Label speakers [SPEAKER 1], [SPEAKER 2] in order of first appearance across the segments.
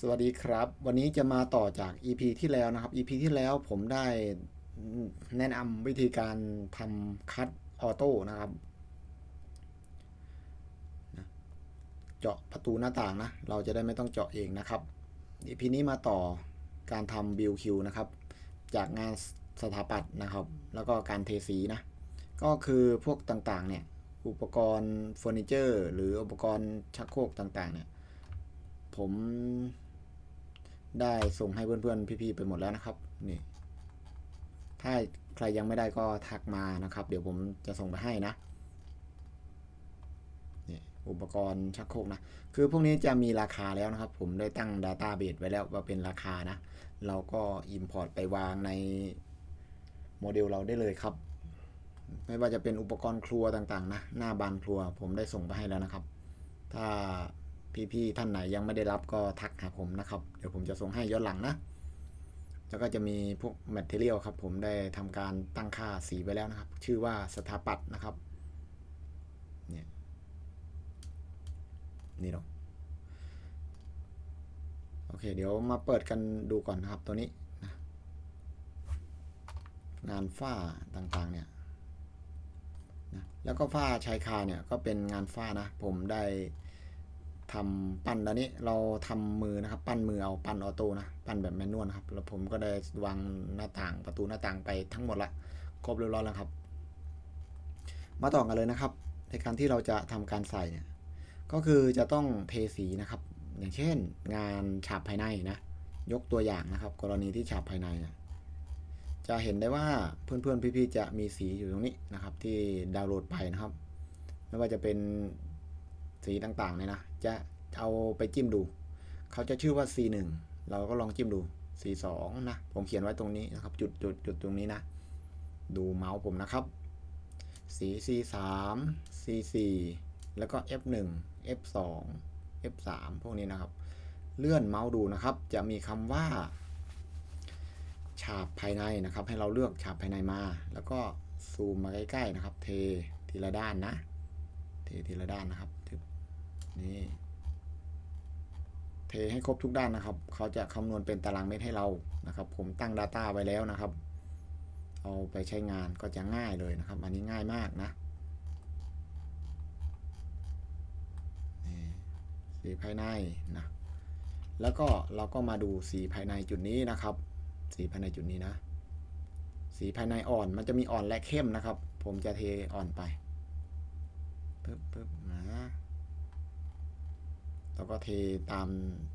[SPEAKER 1] สวัสดีครับ วันนี้จะมาต่อจาก EP ที่แล้วนะครับ EP ที่แล้วผมได้แนะนำวิธีการทำคัตออโต้นะครับ เจาะประตูหน้าต่างนะ เราจะได้ไม่ต้องเจาะเองนะครับ EP นี้มาต่อการทำบิลคิวนะครับ จากงานสถาปัตย์นะครับ แล้วก็การเทสีนะ ก็คือพวกต่างๆเนี่ย อุปกรณ์เฟอร์นิเจอร์ หรืออุปกรณ์ชักโครกต่างๆเนี่ยผม ได้ส่งให้เพื่อนๆพี่ๆไปหมดแล้วนะครับนี่ถ้าใครยังไม่ได้ก็ทักมานะครับ เดี๋ยวผมจะส่งไปให้นะนี่อุปกรณ์ชักโครกนะ คือพวกนี้จะมีราคาแล้วนะครับ ผมได้ตั้ง Database ไว้แล้วว่าเป็นราคานะ เราก็ Import ไปวางในโมเดลเราได้เลยครับ ไม่ว่าจะเป็นอุปกรณ์ครัวต่างๆ นะ หน้าบานครัว ผมได้ส่งไปให้แล้วนะครับ ถ้า พี่ๆท่านไหนยังไม่ได้รับก็ทักหาผมนะครับ เดี๋ยวผมจะส่งให้ย้อนหลังนะ แล้วก็จะมีพวกแมทเทเรียลครับ ผมได้ทำการตั้งค่าสีไว้แล้วนะครับ ชื่อว่าสถาปัตย์นะครับ เนี่ยนี่เนาะโอเค เดี๋ยวมาเปิดกันดูก่อนนะครับตัวนี้นะงานฝ้าต่างๆเนี่ยนะแล้วก็ฝ้าชายคาเนี่ยก็เป็นงานฝ้านะ ผมได้ ทำปั้นตอนนี้เราทำมือนะครับ ปั้นมือเอาปั้นออโต้นะปั้นแบบแมนนวลนะครับแล้วผมก็ได้วางหน้าต่างประตูหน้าต่างไปทั้งหมดละครบเรียบร้อยแล้วครับ มาต่อกันเลยนะครับ ในการที่เราจะทำการใส่เนี่ยก็คือจะต้องเทสีนะครับ อย่างเช่น งานฉาบภายในนะยกตัวอย่างนะครับ กรณีที่ฉาบภายในเนี่ยจะเห็นได้ว่าเพื่อนๆพี่ๆจะมีสีอยู่ตรงนี้นะครับ ที่ดาวน์โหลดไปนะครับ ไม่ว่าจะเป็น สีต่างๆเนี่ยนะ จะเอาไปจิ้มดู เขาจะชื่อว่า C1 เราก็ลองจิ้มดู C2 นะ ผมเขียนไว้ตรงนี้นะครับ จุดจุดจุดตรงนี้นะ ดูเมาส์ผมนะครับ สี C3 C4 แล้วก็ F1 F2 F3 พวกนี้นะครับ เลื่อนเมาส์ดูนะครับ จะมีคำว่า ฉาบภายในนะครับ ให้เราเลือกฉาบภายในมา แล้วก็ซูมมาใกล้ๆนะครับ เททีละด้านนะ เททีละด้านนะครับทึบ นี่เทให้ครบทุกด้านนะครับ เขาจะคำนวณเป็นตารางเมตรให้เรานะครับ ผมตั้ง Data ไว้แล้วนะครับ เอาไปใช้งานก็จะง่ายเลยนะครับ อันนี้ง่ายมากนะนี่สีภายในนะแล้วก็เราก็มาดูสีภายในจุดนี้นะครับ สีภายในจุดนี้นะ สีภายในอ่อนมันจะมีอ่อนและเข้มนะครับ ผมจะเทอ่อนไปปึ๊บปึ๊บ แล้วก็เทตาม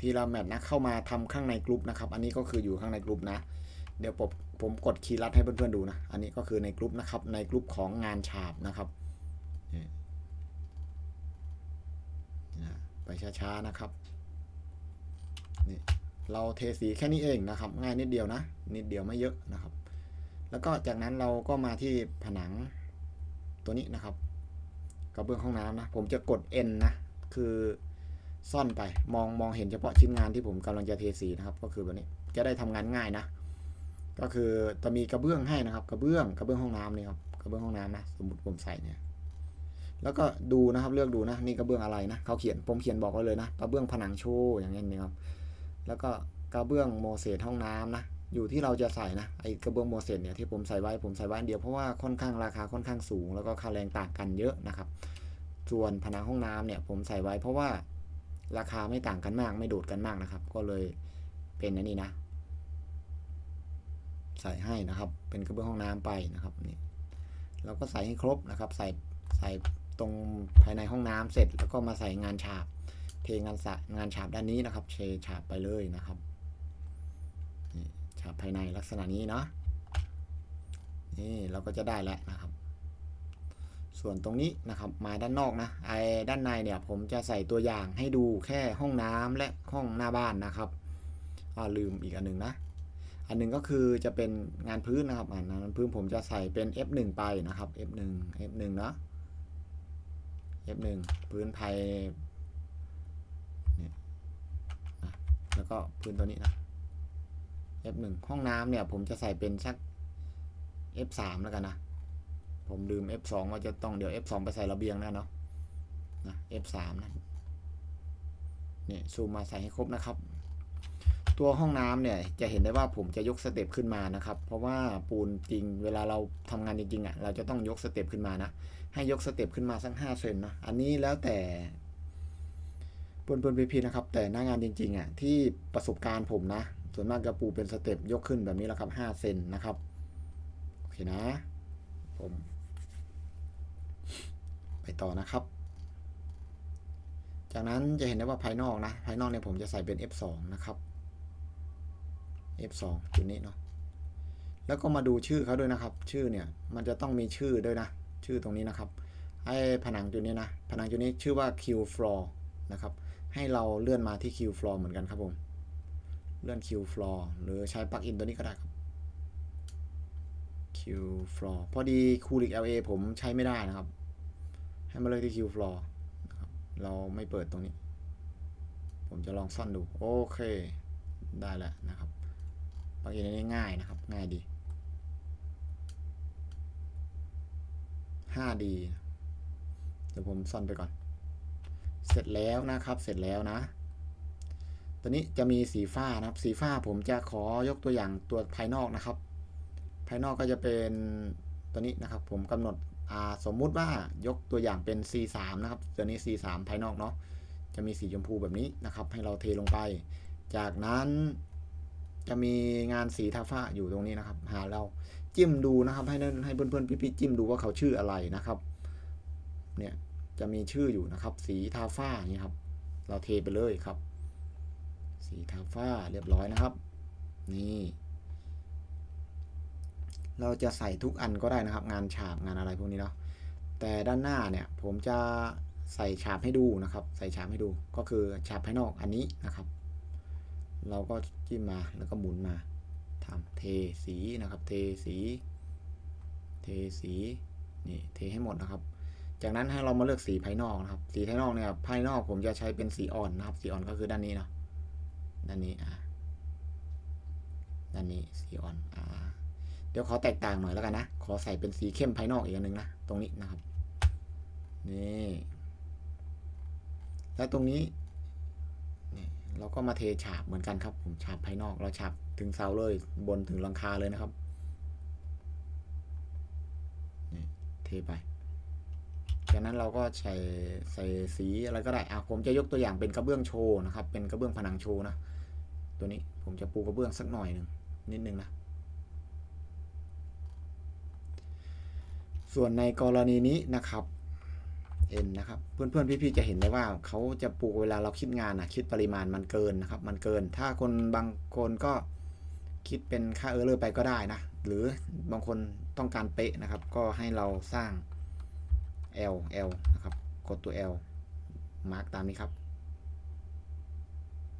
[SPEAKER 1] ที่เราแมทนะเข้ามาทำข้างในกลุ่มนะครับ อันนี้ก็คืออยู่ข้างในกลุ่มนะ เดี๋ยวผมผมกดคีย์ลัดให้เพื่อนๆดูนะ อันนี้ก็คือในกลุ่มนะครับ ในกลุ่มของงานฉาบนะครับ ไปช้าๆนะครับนี่เราเทสีแค่นี้เองนะครับ ง่ายนิดเดียวนะ นิดเดียวไม่เยอะนะครับ แล้วก็จากนั้นเราก็มาที่ผนังตัวนี้นะครับกระเบื้องห้องน้ำนะ ผมจะกด N นะ คือ ซ่อนไปมองมองเห็นเฉพาะชิ้นงานที่ผมกำลังจะเทสีนะครับ ก็คือแบบนี้จะได้ทำงานง่ายนะ ก็คือจะมีกระเบื้องให้นะครับ กระเบื้องกระเบื้องห้องน้ำนี่ครับกระเบื้องห้องน้ำนะสมมติผมใส่เนี่ยแล้วก็ดูนะครับเลือกดูนะนี่กระเบื้องอะไรนะเขาเขียนผมเขียนบอกไว้เลยนะกระเบื้องผนังโชว์อย่างเงี้ยนะครับแล้วก็กระเบื้องโมเสสห้องน้ำนะอยู่ที่เราจะใส่นะไอกระเบื้องโมเสสเนี่ยที่ผมใส่ไว้ผมใส่ไว้เดียวเพราะว่าค่อนข้างราคาค่อนข้างสูง แล้วก็ค่าแรงต่างกันเยอะนะครับ ส่วนผนังห้องน้ำเนี่ยผมใส่ไว้เพราะว่า ราคาไม่ต่างกันมาก ไม่โดดกันมากนะครับ ก็เลยเป็นอันนี้นะ ใส่ให้นะครับ เป็นกระเบื้องห้องน้ำไปนะครับนี่เราก็ใส่ให้ครบนะครับ ใส่ใส่ตรงภายในห้องน้ำเสร็จ แล้วก็มาใส่งานฉาบ เทงานสะงานฉาบด้านนี้นะครับเชฉาบไปเลยนะครับนี่ฉาบภายในลักษณะนี้เนาะนี่เราก็จะได้แล้วนะครับ ส่วนตรงนี้นะครับมาด้านนอกนะไอ้ด้านในเนี่ยผมจะใส่ตัวอย่างให้ดูแค่ห้องน้ำและห้องหน้าบ้านนะครับอ่าลืมอีกอันหนึ่งนะ อันหนึ่งก็คือจะเป็นงานพื้นนะครับอันนั้นพื้นผมจะใส่เป็น F1 ไปนะครับ F1 F1 เนาะ F1 พื้นไทยแล้วก็พื้นตัวนี้นะ F1 ห้องน้ำเนี่ยผมจะใส่เป็นสัก F3 แล้วกันนะ ผมลืม F2 ว่าจะต้องเดี๋ยว F2 ไปใส่ระเบียงแล้วเนาะนะ F3 นะนี่ซูมมาใส่ให้ครบนะครับ ตัวห้องน้ำเนี่ยจะเห็นได้ว่าผมจะยกสเต็ปขึ้นมานะครับ เพราะว่าปูนจริงเวลาเราทำงานจริงๆอะเราจะต้องยกสเต็ปขึ้นมานะ ให้ยกสเต็ปขึ้นมาสักห้าเซนนะอันนี้แล้วแต่ปนปนพีพีนะครับ แต่หน้างานจริงๆอะที่ประสบการณ์ผมนะ ส่วนมากจะปูเป็นสเต็ปยกขึ้นแบบนี้แหละครับห้าเซนนะครับโอเคนะผม ต่อนะครับ จากนั้นจะเห็นได้ว่าภายนอกนะ ภายนอกเนี่ยผมจะใส่เป็น F2 นะครับ F2 จุดนี้เนาะ แล้วก็มาดูชื่อเขาด้วยนะครับ ชื่อเนี่ยมันจะต้องมีชื่อด้วยนะ ชื่อตรงนี้นะครับ ไอ้ผนังจุดนี้นะ ผนังจุดนี้ชื่อว่า Q floor นะครับ ให้เราเลื่อนมาที่ Q floor เหมือนกันครับผม เลื่อน Q floor หรือใช้ปลั๊กอินตัวนี้ก็ได้ครับ Q floor พอดี Kulik LA ผมใช้ไม่ได้นะครับ ให้มาเลยที่ Q floor นะครับเราไม่เปิดตรงนี้ ผมจะลองซ่อนดู โอเค ได้แล้วนะครับปลักอินนนี้ง่ายนะครับ ง่ายดี 5D เดี๋ยวผมซ่อนไปก่อน เสร็จแล้วนะครับ เสร็จแล้วนะ ตัวนี้จะมีสีฟ้านะครับ สีฟ้าผมจะขอยกตัวอย่างตัวภายนอกนะครับ ภายนอกก็จะเป็นตัวนี้นะครับ ผมกำหนด สมมุติว่ายกตัวอย่างเป็น C3 นะครับตัวนี้ C3 ภายนอกเนาะจะมีสีชมพูแบบนี้นะครับ ให้เราเทลงไป จากนั้นจะมีงานสีทาฟ้าอยู่ตรงนี้นะครับ หาเราจิ้มดูนะครับ ให้ให้เพื่อนๆพี่ๆจิ้มดูว่าเขาชื่ออะไรนะครับ เนี่ยจะมีชื่ออยู่นะครับ สีทาฟ้าอย่างนี้ครับ เราเทไปเลยครับ สีทาฟ้าเรียบร้อยนะครับ นี่ เราจะใส่ทุกอันก็ได้นะครับ งานฉาบงานอะไรพวกนี้เนาะแต่ด้านหน้าเนี่ยผมจะใส่ฉาบให้ดูนะครับ ใส่ฉาบให้ดูก็คือฉาบภายนอกอันนี้นะครับ เราก็จิ้มมาแล้วก็หมุนมาทำเทสีนะครับ เทสี เทสีนี่เทให้หมดนะครับ จากนั้นให้เรามาเลือกสีภายนอกนะครับ สีภายนอกเนี่ยภายนอกผมจะใช้เป็นสีอ่อนนะครับ สีอ่อนก็คือด้านนี้เนาะด้านนี้อ่าด้านนี้สีอ่อนอ่า เดี๋ยวขอแตกต่างหน่อยแล้วกันนะ ขอใส่เป็นสีเข้มภายนอกอีกอันหนึ่งนะ ตรงนี้นะครับ นี่ แล้วตรงนี้นี่เราก็มาเทฉาบเหมือนกันครับ ผมฉาบภายนอก เราฉาบถึงเสาเลย บนถึงหลังคาเลยนะครับ นี่เทไป จากนั้นเราก็ใส่ใส่สีอะไรก็ได้อะผมจะยกตัวอย่างเป็นกระเบื้องโชว์นะครับ เป็นกระเบื้องผนังโชว์นะ ตัวนี้ผมจะปูกระเบื้องสักหน่อยหนึ่งนิดนึงนะ ส่วนในกรณีนี้นะครับเอ็นนะครับ เพื่อนๆพี่ๆจะเห็นได้ว่าเขาจะปลูกเวลาเราคิดงานนะคิดปริมาณมันเกินนะครับ มันเกิน ถ้าคนบางคนก็คิดเป็นค่าเออร์เลอร์ไปก็ได้นะ หรือบางคนต้องการเป๊ะนะครับ ก็ให้เราสร้าง L L นะครับ กดตัว L มาร์กตามนี้ครับ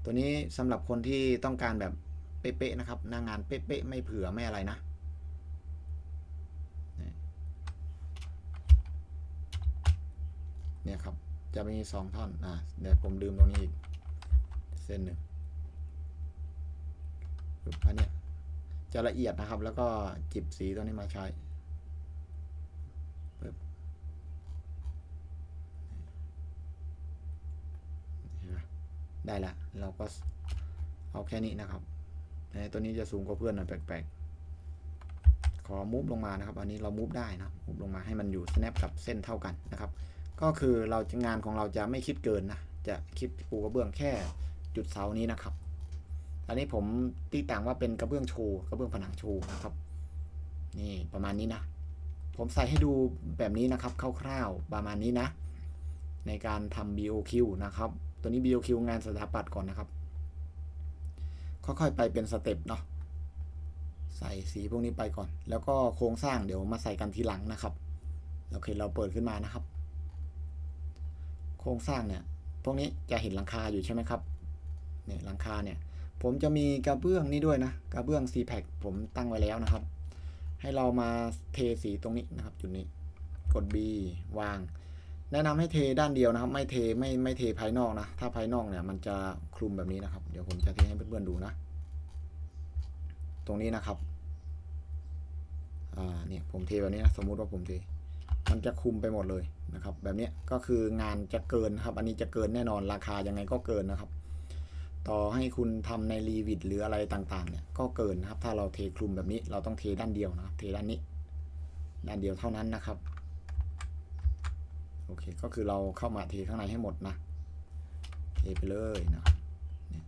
[SPEAKER 1] ตัวนี้สำหรับคนที่ต้องการแบบเป๊ะๆนะครับหน้างงานเป๊ะๆไม่เผื่อไม่อะไรนะ เนี่ยครับ จะมีสองท่อน อ่าเดี๋ยวผมลืมตรงนี้อีก เส้นหนึ่งอันนี้จะละเอียดนะครับ แล้วก็จิบสีตัวนี้มาใช้ได้ละเราก็เอาแค่นี้นะครับต่ตัวนี้จะสูงกว่าเพื่อนหน่อยแปลกๆ ขอมูฟลงมานะครับ อันนี้เรามูฟได้นะมูฟลงมาให้มันอยู่ snap กับเส้นเท่ากันนะครับ ก็คือเราจะงานของเราจะไม่คิดเกินนะ จะคิดปูกระเบื้องแค่จุดเสานี้นะครับ อันนี้ผมตีต่างว่าเป็นกระเบื้องโชว์กระเบื้องผนังโชว์นะครับ นี่ประมาณนี้นะ ผมใส่ให้ดูแบบนี้นะครับคร่าวๆประมาณนี้นะ ในการทำ BOQ นะครับ ตัวนี้ BOQ งานสถาปัตย์ก่อนนะครับ ค่อยๆไปเป็นสเต็ปเนาะใส่สีพวกนี้ไปก่อน แล้วก็โครงสร้างเดี๋ยวมาใส่กันทีหลังนะครับ โอเคเราเปิดขึ้นมานะครับ โครงสร้างเนี่ย พวกนี้จะเห็นหลังคาอยู่ใช่ไหมครับเนี่ยหลังคาเนี่ย ผมจะมีกระเบื้องนี่ด้วยนะ กระเบื้อง c p a c ผมตั้งไว้แล้วนะครับ ให้เรามาเทสีตรงนี้นะครับ จุดนี้ กด B วาง แนะนำให้เทด้านเดียวนะครับ ไม่เทไม่ไม่เทภายนอกนะ ถ้าภายนอกเนี่ยมันจะคลุมแบบนี้นะครับ เดี๋ยวผมจะเทให้เพื่อนๆดูนะ ตรงนี้นะครับอ่าเนี่ยผมเทแบบนี้นะ สมมุติว่าผมเท มันจะคุมไปหมดเลย นะครับแบบนี้ก็คืองานจะเกินครับ อันนี้จะเกินแน่นอนราคายังไงก็เกินนะครับ ต่อให้คุณทำในรีวิดหรืออะไรต่างๆเนี่ยก็เกินนะครับ ถ้าเราเทคลุมแบบนี้เราต้องเทด้านเดียวนะครับ เทด้านนี้ ด้านเดียวเท่านั้นนะครับโอเคก็คือเราเข้ามาเทข้างในให้หมดนะเทไปเลยนะเนี่ย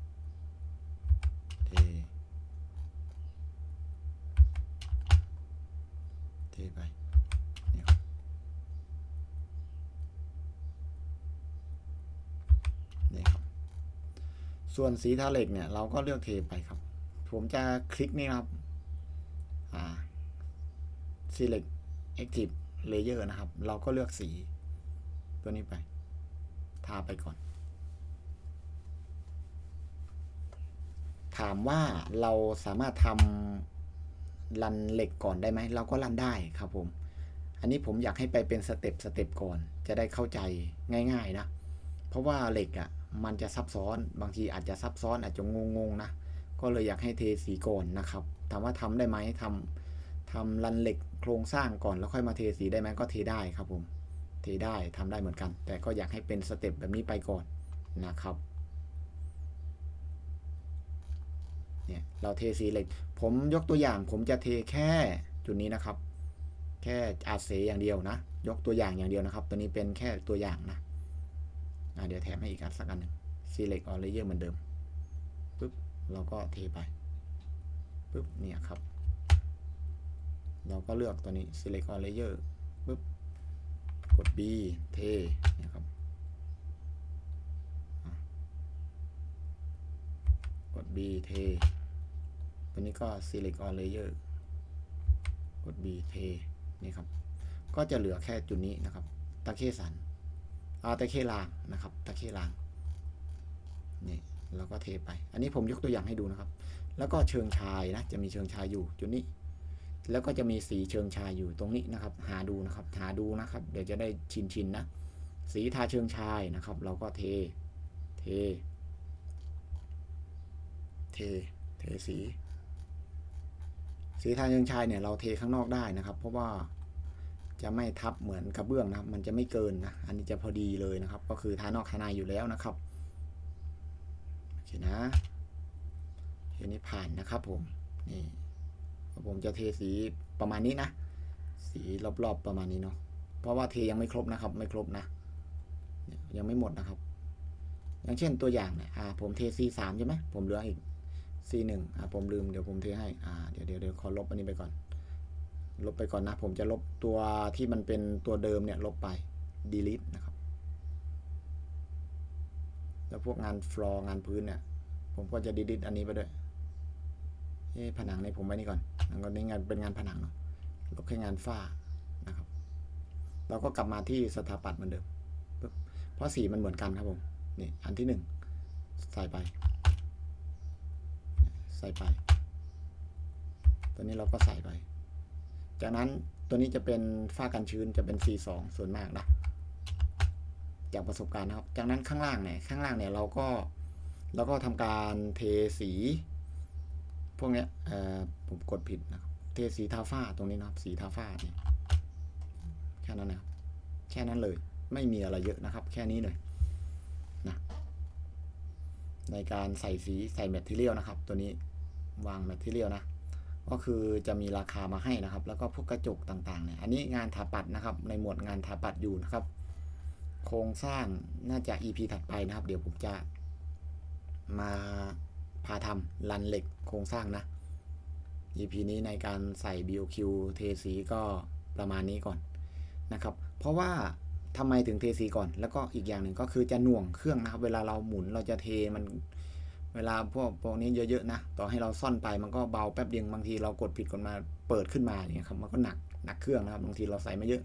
[SPEAKER 1] เทเทไปเนี่ยครับนี่ครับ ส่วนสีทาเหล็กเนี่ย เราก็เลือกเทไปครับ ผมจะคลิกนี่ครับ อ่า select active layer นะครับ เราก็เลือกสี ตัวนี้ไป ทาไปก่อน ถามว่าเราสามารถทำรันเหล็กก่อนได้ไหม เราก็รันได้ครับผม อันนี้ผมอยากให้ไปเป็นสเต็ปสเต็ปก่อน จะได้เข้าใจง่าย ๆ นะ เพราะว่าเหล็กอะ่ะ มันจะซับซ้อน บางทีอาจจะซับซ้อนอาจจะงงๆนะ ก็เลยอยากให้เทสีก่อนนะครับถามว่าทำได้ไหมทำทำรันเหล็กโครงสร้างก่อนแล้วค่อยมาเทสีได้ไหมก็เทได้ครับผม เทได้ทำได้เหมือนกัน แต่ก็อยากให้เป็นสเต็ปแบบนี้ไปก่อนนะครับเนี่ยเราเทสีเหล็ก ผมยกตัวอย่างผมจะเทแค่จุดนี้นะครับ แค่อาเสอย่างเดียวนะ ยกตัวอย่างอย่างเดียวนะครับ ตัวนี้เป็นแค่ตัวอย่างนะ เดี๋ยวแถมให้อีกอันสักอันหนึ่ง select all layer เหมือนเดิมปุ๊บเราก็เทไปปุ๊บเนี่ยครับ เราก็เลือกตัวนี้ select all layer ปุ๊บกด B เทนี่ครับกด B เท ตัวนี้ก็ select all layer กด B เท นี่ครับ ก็จะเหลือแค่จุดนี้นะครับ ตะเข้สัน ตะเข้ลางนะครับตะเข้ลางนี่เราก็เทไป อันนี้ผมยกตัวอย่างให้ดูนะครับ แล้วก็เชิงชายนะจะมีเชิงชายอยู่จุดนี้ แล้วก็จะมีสีเชิงชายอยู่ตรงนี้นะครับ หาดูนะครับ หาดูนะครับ เดี๋ยวจะได้ชินชินนะ สีทาเชิงชายนะครับ เราก็เท เท เท เทสี สีทาเชิงชายเนี่ยเราเทข้างนอกได้นะครับ เพราะว่า จะไม่ทับเหมือนกระเบื้องนะครับ มันจะไม่เกินนะ อันนี้จะพอดีเลยนะครับ ก็คือทานอกทาในอยู่แล้วนะครับโอเคนะเห็นนี้ผ่านนะครับผมนี่ผมจะเทสีประมาณนี้นะ สีรอบๆประมาณนี้เนาะเพราะว่าเทยังไม่ครบนะครับ ไม่ครบนะยังไม่หมดนะครับ อย่างเช่นตัวอย่างเนี่ยอ่า ผมเทซีสามใช่ไหมผมเหลืออีก C หนึ่งอ่าผมลืมเดี๋ยวผมเทให้อ่าเดี๋ยวเดี๋ยวเดี๋ยวขอลบอันนี้ไปก่อน ลบไปก่อนนะ ผมจะลบตัวที่มันเป็นตัวเดิมเนี่ยลบไป delete นะครับ แล้วพวกงานฟลอร์งานพื้นเนี่ย ผมก็จะ delete อันนี้ไปด้วยเอ๊ะผนังเนี่ยผมไว้นี่ก่อนแล้วก็นี่งานเป็นงานผนังเนาะลบแค่งานฝ้านะครับ เราก็กลับมาที่สถาปัตย์เหมือนเดิม เพราะสีมันเหมือนกันครับผม นี่อันที่หนึ่งใส่ไป ใส่ไปตัวนี้เราก็ใส่ไป จากนั้นตัวนี้จะเป็นฝ้ากันชื้นจะเป็น C2 ส่วนมากนะจากประสบการณ์นะครับ จากนั้นข้างล่างเนี่ยข้างล่างเนี่ยเราก็เราก็ทำการเทสี พวกเนี้ยเอ่อผมกดผิดนะครับเทสีทาฝ้าตรงนี้นะครับ สีทาฝ้าเนี่ยแค่นั้นนะครับแค่นั้นเลย ไม่มีอะไรเยอะนะครับ แค่นี้เลยนะในการใส่สีใส่แมทเทียลนะครับ ตัวนี้วางแมทเทียลนะ ก็คือจะมีราคามาให้นะครับ แล้วก็พวกกระจกต่างๆเนี่ยอันนี้งานถาปัดนะครับ ในหมวดงานถาปัดอยู่นะครับ โครงสร้างน่าจะ EP ถัดไปนะครับ เดี๋ยวผมจะมาพาทำรันเหล็กโครงสร้างนะ EP นี้ในการใส่ BOQ เทสีก็ประมาณนี้ก่อนนะครับ เพราะว่าทำไมถึงเทสีก่อน แล้วก็อีกอย่างหนึ่งก็คือจะหน่วงเครื่องนะครับ เวลาเราหมุนเราจะเทมัน เวลาพวกพวกนี้เยอะๆนะ ต่อให้เราซ่อนไปมันก็เบาแป๊บเดียวบางทีเรากดผิดกดมาเปิดขึ้นมาอย่างเงี้ยครับมันก็หนักหนักเครื่องนะครับบางทีเราใส่มาเยอะ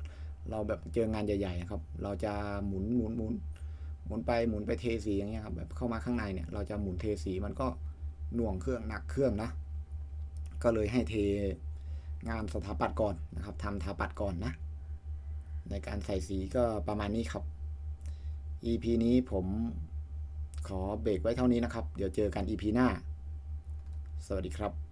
[SPEAKER 1] เราแบบเจองานใหญ่ๆนะครับ เราจะหมุนหมุนหมุนหมุนไปหมุนไปเทสีอย่างเงี้ยครับแบบเข้ามาข้างในเนี่ยเราจะหมุนเทสีมันก็หน่วงเครื่องหนักเครื่องนะ ก็เลยให้เทงานสถาปัตย์ก่อนนะครับทำสถาปัตย์ก่อนนะ ในการใส่สีก็ประมาณนี้ครับ EP นี้ผม ขอเบรกไว้เท่านี้นะครับ เดี๋ยวเจอกัน EP หน้า สวัสดีครับ